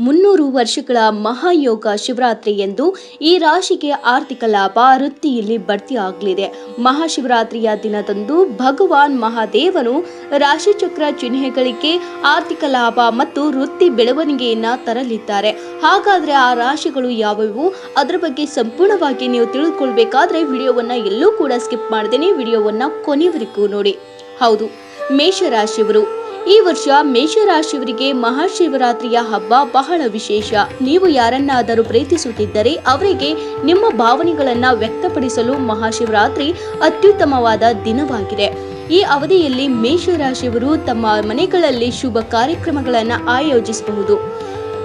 ಮುನ್ನೂರು ವರ್ಷಗಳ ಮಹಾಯೋಗ ಶಿವರಾತ್ರಿ ಎಂದು ಈ ರಾಶಿಗೆ ಆರ್ಥಿಕ ಲಾಭ, ವೃತ್ತಿಯಲ್ಲಿ ಬಡ್ತಿ ಆಗಲಿದೆ. ಮಹಾಶಿವರಾತ್ರಿಯ ದಿನದಂದು ಭಗವಾನ್ ಮಹಾದೇವನು ರಾಶಿಚಕ್ರ ಚಿಹ್ನೆಗಳಿಗೆ ಆರ್ಥಿಕ ಲಾಭ ಮತ್ತು ವೃತ್ತಿ ಬೆಳವಣಿಗೆಯನ್ನ ತರಲಿದ್ದಾರೆ. ಹಾಗಾದ್ರೆ ಆ ರಾಶಿಗಳು ಯಾವುವು? ಅದರ ಬಗ್ಗೆ ಸಂಪೂರ್ಣವಾಗಿ ನೀವು ತಿಳಿದುಕೊಳ್ಬೇಕಾದ್ರೆ ವಿಡಿಯೋವನ್ನ ಎಲ್ಲೂ ಕೂಡ ಸ್ಕಿಪ್ ಮಾಡದೇನೆ. ವಿಡಿಯೋವನ್ನ ಕೊನೆಯವರೆಗೂ ನೋಡಿ. ಹೌದು, ಮೇಷರಾಶಿಯವರು. ಈ ವರ್ಷ ಮೇಷರಾಶಿಯವರಿಗೆ ಮಹಾಶಿವರಾತ್ರಿಯ ಹಬ್ಬ ಬಹಳ ವಿಶೇಷ. ನೀವು ಯಾರನ್ನಾದರೂ ಪ್ರೀತಿಸುತ್ತಿದ್ದರೆ ಅವರಿಗೆ ನಿಮ್ಮ ಭಾವನೆಗಳನ್ನ ವ್ಯಕ್ತಪಡಿಸಲು ಮಹಾಶಿವರಾತ್ರಿ ಅತ್ಯುತ್ತಮವಾದ ದಿನವಾಗಿದೆ. ಈ ಅವಧಿಯಲ್ಲಿ ಮೇಷರಾಶಿಯವರು ತಮ್ಮ ಮನೆಗಳಲ್ಲಿ ಶುಭ ಕಾರ್ಯಕ್ರಮಗಳನ್ನು ಆಯೋಜಿಸಬಹುದು.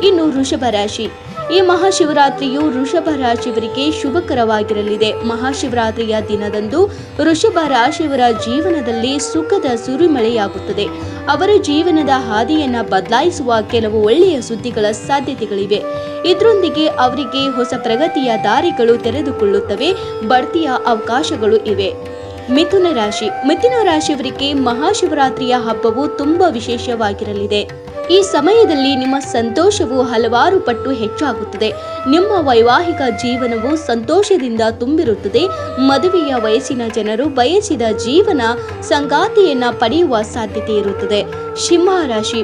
ಇನ್ನು ವೃಷಭ ರಾಶಿ. ಈ ಮಹಾಶಿವರಾತ್ರಿಯು ವೃಷಭ ರಾಶಿಯವರಿಗೆ ಶುಭಕರವಾಗಿರಲಿದೆ. ಮಹಾಶಿವರಾತ್ರಿಯ ದಿನದಂದು ವೃಷಭ ರಾಶಿಯವರ ಜೀವನದಲ್ಲಿ ಸುಖದ ಸುರಿಮಳೆಯಾಗುತ್ತದೆ. ಅವರ ಜೀವನದ ಹಾದಿಯನ್ನ ಬದಲಾಯಿಸುವ ಕೆಲವು ಒಳ್ಳೆಯ ಸುದ್ದಿಗಳ ಸಾಧ್ಯತೆಗಳಿವೆ. ಇದರೊಂದಿಗೆ ಅವರಿಗೆ ಹೊಸ ಪ್ರಗತಿಯ ದಾರಿಗಳು ತೆರೆದುಕೊಳ್ಳುತ್ತವೆ, ಬಡ್ತಿಯ ಅವಕಾಶಗಳು ಇವೆ. ಮಿಥುನ ರಾಶಿ. ಮಿಥುನ ರಾಶಿಯವರಿಗೆ ಮಹಾಶಿವರಾತ್ರಿಯ ಹಬ್ಬವು ತುಂಬಾ ವಿಶೇಷವಾಗಿರಲಿದೆ. ಈ ಸಮಯದಲ್ಲಿ ನಿಮ್ಮ ಸಂತೋಷವು ಹಲವಾರು ಪಟ್ಟು ಹೆಚ್ಚಾಗುತ್ತದೆ. ನಿಮ್ಮ ವೈವಾಹಿಕ ಜೀವನವು ಸಂತೋಷದಿಂದ ತುಂಬಿರುತ್ತದೆ. ಮದುವೆಯ ವಯಸ್ಸಿನ ಜನರು ಬಯಸಿದ ಜೀವನ ಸಂಗಾತಿಯನ್ನ ಪಡೆಯುವ ಸಾಧ್ಯತೆ ಇರುತ್ತದೆ. ಸಿಂಹ ರಾಶಿ.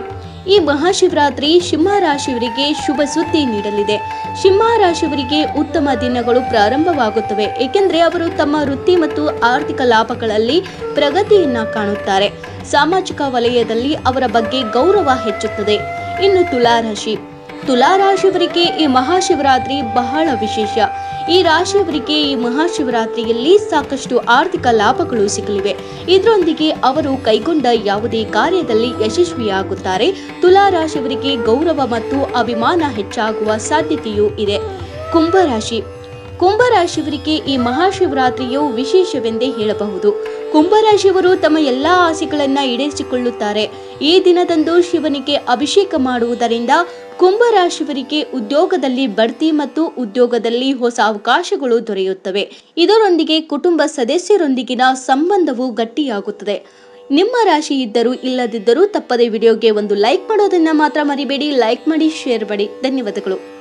ಈ ಮಹಾಶಿವರಾತ್ರಿ ಸಿಂಹ ರಾಶಿಯವರಿಗೆ ಶುಭ ಸುದ್ದಿ ನೀಡಲಿದೆ. ಸಿಂಹ ರಾಶಿಯವರಿಗೆ ಉತ್ತಮ ದಿನಗಳು ಪ್ರಾರಂಭವಾಗುತ್ತವೆ. ಏಕೆಂದರೆ ಅವರು ತಮ್ಮ ವೃತ್ತಿ ಮತ್ತು ಆರ್ಥಿಕ ಲಾಭಗಳಲ್ಲಿ ಪ್ರಗತಿಯನ್ನ ಕಾಣುತ್ತಾರೆ. ಸಾಮಾಜಿಕ ವಲಯದಲ್ಲಿ ಅವರ ಬಗ್ಗೆ ಗೌರವ ಹೆಚ್ಚುತ್ತದೆ. ಇನ್ನು ತುಲಾರಾಶಿ. ತುಲಾರಾಶಿಯವರಿಗೆ ಈ ಮಹಾಶಿವರಾತ್ರಿ ಬಹಳ ವಿಶೇಷ. ಈ ರಾಶಿಯವರಿಗೆ ಈ ಮಹಾಶಿವರಾತ್ರಿಯಲ್ಲಿ ಸಾಕಷ್ಟು ಆರ್ಥಿಕ ಲಾಭಗಳು ಸಿಗಲಿವೆ. ಇದರೊಂದಿಗೆ ಅವರು ಕೈಗೊಂಡ ಯಾವುದೇ ಕಾರ್ಯದಲ್ಲಿ ಯಶಸ್ವಿಯಾಗುತ್ತಾರೆ. ತುಲಾರಾಶಿಯವರಿಗೆ ಗೌರವ ಮತ್ತು ಅಭಿಮಾನ ಹೆಚ್ಚಾಗುವ ಸಾಧ್ಯತೆಯೂ ಇದೆ. ಕುಂಭರಾಶಿ ಕುಂಭರಾಶಿಯವರಿಗೆ ಈ ಮಹಾಶಿವರಾತ್ರಿಯು ವಿಶೇಷವೆಂದೇ ಹೇಳಬಹುದು. ಕುಂಭರಾಶಿಯವರು ತಮ್ಮ ಎಲ್ಲಾ ಆಸೆಗಳನ್ನು ಈಡೇರಿಸಿಕೊಳ್ಳುತ್ತಾರೆ. ಈ ದಿನದಂದು ಶಿವನಿಗೆ ಅಭಿಷೇಕ ಮಾಡುವುದರಿಂದ ಕುಂಭರಾಶಿಯವರಿಗೆ ಉದ್ಯೋಗದಲ್ಲಿ ಬಡ್ತಿ ಮತ್ತು ಉದ್ಯೋಗದಲ್ಲಿ ಹೊಸ ಅವಕಾಶಗಳು ದೊರೆಯುತ್ತವೆ. ಇದರೊಂದಿಗೆ ಕುಟುಂಬ ಸದಸ್ಯರೊಂದಿಗಿನ ಸಂಬಂಧವು ಗಟ್ಟಿಯಾಗುತ್ತದೆ. ನಿಮ್ಮ ರಾಶಿ ಇದ್ದರೂ ಇಲ್ಲದಿದ್ದರೂ ತಪ್ಪದೆ ವಿಡಿಯೋಗೆ ಒಂದು ಲೈಕ್ ಮಾಡೋದನ್ನ ಮಾತ್ರ ಮರಿಬೇಡಿ. ಲೈಕ್ ಮಾಡಿ, ಶೇರ್ ಮಾಡಿ. ಧನ್ಯವಾದಗಳು.